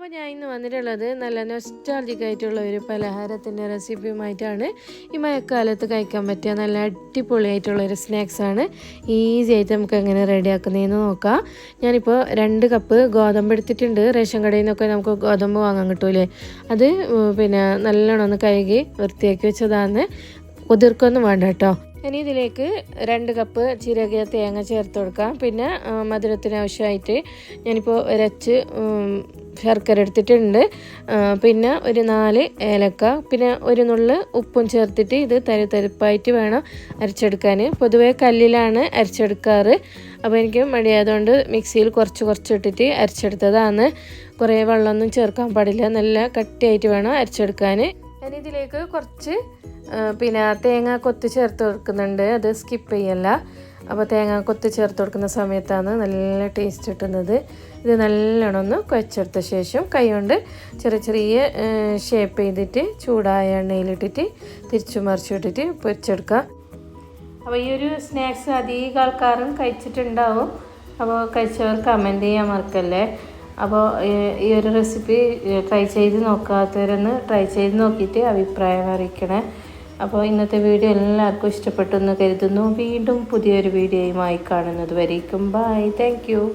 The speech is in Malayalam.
അപ്പോൾ ഞാൻ ഇന്ന് വന്നിട്ടുള്ളത് നല്ല നൊസ്റ്റാൾജിക് ആയിട്ടുള്ള ഒരു പലഹാരത്തിന്റെ റെസിപ്പിയുമായിട്ടാണ് ഈ മഴക്കാലത്ത് കഴിക്കാൻ പറ്റിയ നല്ല അടിപൊളിയായിട്ടുള്ള ഒരു സ്നാക്സാണ് ഈസി ആയിട്ട് നമുക്ക് എങ്ങനെ റെഡിയാക്കുന്നതെന്ന് നോക്കാം. ഞാനിപ്പോൾ രണ്ട് കപ്പ് ഗോതമ്പ് എടുത്തിട്ടുണ്ട്. റേഷൻ കടയിൽ നിന്നൊക്കെ നമുക്ക് ഗോതമ്പ് വാങ്ങാൻ കിട്ടൂലേ? അത് പിന്നെ നല്ലോണം ഒന്ന് കഴുകി വൃത്തിയാക്കി വെച്ചതാണ്. കുതിർക്കൊന്നും വേണ്ട കേട്ടോ. ഇനി ഇതിലേക്ക് രണ്ട് കപ്പ് ചിരകിയ തേങ്ങ ചേർത്ത് കൊടുക്കാം. പിന്നെ മധുരത്തിന് ആവശ്യമായിട്ട് ഞാനിപ്പോൾ ഒരച്ച് ശർക്കര എടുത്തിട്ടുണ്ട്. പിന്നെ ഒരു നാല് ഏലക്ക പിന്നെ ഒരു നുള്ള് ഉപ്പും ചേർത്തിട്ട് ഇത് തരി തരിപ്പായിട്ട് വേണം അരച്ചെടുക്കാൻ പൊതുവേ കല്ലിലാണ് അരച്ചെടുക്കാറ്. അപ്പോൾ എനിക്ക് മടിയായതുകൊണ്ട് മിക്സിയിൽ കുറച്ച് കുറച്ച് ഇട്ടിട്ട് അരച്ചെടുത്തതാണ്. കുറേ വെള്ളമൊന്നും ചേർക്കാൻ പാടില്ല. നല്ല കട്ടിയായിട്ട് വേണം അരച്ചെടുക്കാൻ ഞാൻ ഇതിലേക്ക് കുറച്ച് പിന്നെ തേങ്ങ കൊത്തി ചേർത്ത് കൊടുക്കുന്നുണ്ട്. അത് സ്കിപ്പ് ചെയ്യല്ല. അപ്പോൾ തേങ്ങ കൊത്തി ചേർത്ത് കൊടുക്കുന്ന സമയത്താണ് നല്ല ടേസ്റ്റ് കിട്ടുന്നത്. ഇത് നല്ലോണം ഒന്ന് കുഴച്ചെടുത്ത ശേഷം കൈ കൊണ്ട് ചെറിയ ചെറിയ ഷേപ്പ് ചെയ്തിട്ട് ചൂടായ എണ്ണയിലിട്ടിട്ട് തിരിച്ചു മറിച്ചിട്ടിട്ട് പൊരിച്ചെടുക്കുക. അപ്പോൾ ഈ ഒരു സ്നാക്സ് അധികം ആൾക്കാരും കഴിച്ചിട്ടുണ്ടാവും. അപ്പോൾ കഴിച്ചവർ കമന്റ് ചെയ്യാൻ മറക്കല്ലേ? അപ്പോൾ ഈ- ഒരു റെസിപ്പി ട്രൈ ചെയ്ത് നോക്കാത്തവരൊന്ന് ട്രൈ ചെയ്ത് നോക്കിയിട്ട് അഭിപ്രായം അറിയിക്കണേ. അപ്പോൾ ഇന്നത്തെ വീഡിയോ എല്ലാവർക്കും ഇഷ്ടപ്പെട്ടു എന്ന് കരുതുന്നു. വീണ്ടും പുതിയൊരു വീഡിയോയുമായി കാണുന്നത് വരേക്കും. Bye thank